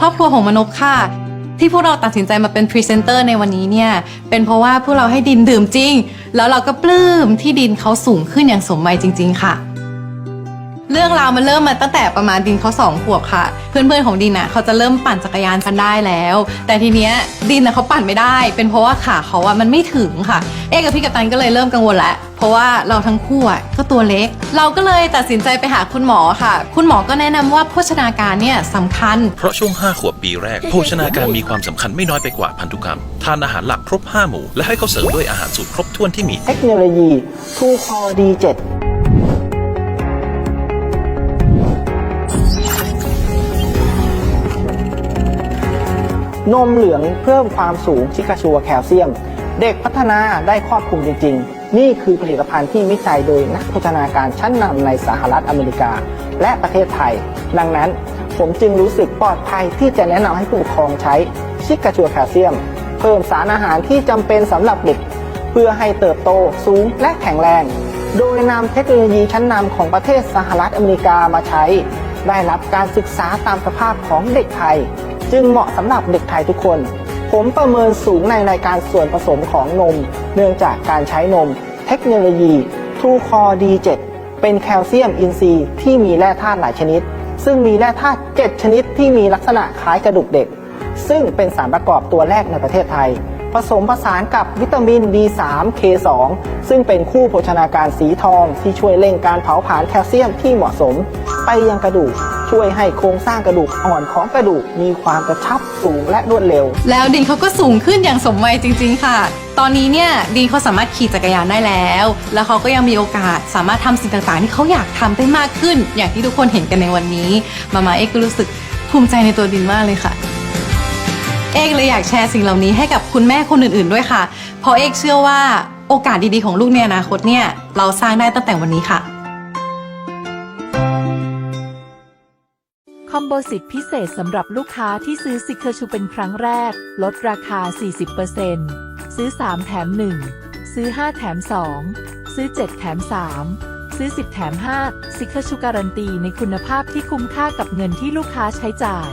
ครอบครัวของมนกค่ะ ที่พวกเราตัดสินใจมาเป็นพรีเซนเตอร์ในวันนี้เนี่ยเป็นเพราะว่าพวกเราให้ดินดื่มจริง แล้วเราก็ปลื้มที่ดินเขาสูงขึ้นอย่างสมวัยจริง ๆ ค่ะ เรื่องราวมันเริ่มมาตั้งแต่ประมาณดินเขาสองขวบค่ะ เพื่อนๆของดินอะเขาจะเริ่มปั่นจักรยานกันได้แล้ว แต่ทีเนี้ยดินอะเขาปั่นไม่ได้ เป็นเพราะว่าขาเขาอะมันไม่ถึงค่ะ เอกกับพี่กัปตันก็เลยเริ่มกังวลแล้วเพราะว่าเราทั้งคู่อะก็ตัวเล็ก เราก็เลยตัดสินใจไปหาคุณหมอค่ะ คุณหมอก็แนะนำว่าโภชนาการเนี่ยสำคัญ เพราะช่วง 5 ขวบปีแรก โภชนาการมีความสำคัญไม่น้อยไปกว่าพันธุกรรม ทานอาหารหลักครบ 5 หมู่ และให้เขาเสริมด้วยอาหารสูตรครบถ้วนที่มี เทคโนโลยีทูคอดีเจ็ด นมเหลืองเพิ่มความสูงชิกาชัวแคลเซียม เด็กพัฒนาได้ครอบคลุมจริง ๆ นี่คือผลิตภัณฑ์ที่วิจัยโดยนักโภชนาการชั้นนำในสหรัฐอเมริกา และประเทศไทย ดังนั้นผมจึงรู้สึกปลอดภัยที่จะแนะนำให้ผู้ปกครองใช้ชิกาชัวแคลเซียม เพิ่มสารอาหารที่จำเป็นสำหรับเด็ก เพื่อให้เติบโตสูงและแข็งแรง โดยนำเทคโนโลยีชั้นนำของประเทศสหรัฐอเมริกามาใช้ ได้รับการศึกษาตามสภาพของเด็กไทย จึงเหมาะสำหรับเด็กไทยทุกคน ผมประเมินสูงในรายการส่วนผสมของนม เนื่องจากการใช้นม เทคโนโลยีทูคอ D7 เป็นแคลเซียมอินทรีย์ที่มีแร่ธาตุหลายชนิด ซึ่งมีแร่ธาตุ7ชนิดที่มีลักษณะคล้ายกระดูกเด็ก ซึ่งเป็นสารประกอบตัวแรกในประเทศไทย ผสมผสานกับวิตามิน B3 K2 ซึ่งเป็นคู่โภชนาการสีทอง ที่ช่วยเร่งการเผาผลาญแคลเซียมที่เหมาะสม ไปยังกระดูก ช่วยให้โครงสร้างกระดูกอ่อนของกระดูกมีความกระชับสูงและรวดเร็ว แล้วดินเขาก็สูงขึ้นอย่างสมวัยจริง ๆ ค่ะ ตอนนี้เนี่ยดินเขาสามารถขี่จักรยานได้แล้ว แล้วเขาก็ยังมีโอกาสสามารถทำสิ่งต่างๆ ที่เขาอยากทำได้มากขึ้น อย่างที่ทุกคนเห็นกันในวันนี้ มามาเอ็กก็รู้สึกภูมิใจในตัวดินมากเลยค่ะ เอกเลยอยากแชร์สิ่งเหล่านี้ให้กับคุณแม่คนอื่นๆด้วยค่ะ เพราะเอกเชื่อว่าโอกาสดีๆของลูกในอนาคตเนี่ยเราสร้างได้ตั้งแต่วันนี้ค่ะ คอมโบสิทธิพิเศษสำหรับลูกค้าที่ซื้อซิกเคอร์ชูเป็นครั้งแรก ลดราคา 40%ซื้อ 3 แถม 1 ซื้อ 5 แถม 2 ซื้อ 7 แถม 3 ซื้อ 10 แถม 5 ซิกเคอร์ชูการันตีในคุณภาพที่คุ้มค่ากับเงินที่ลูกค้าใช้จ่าย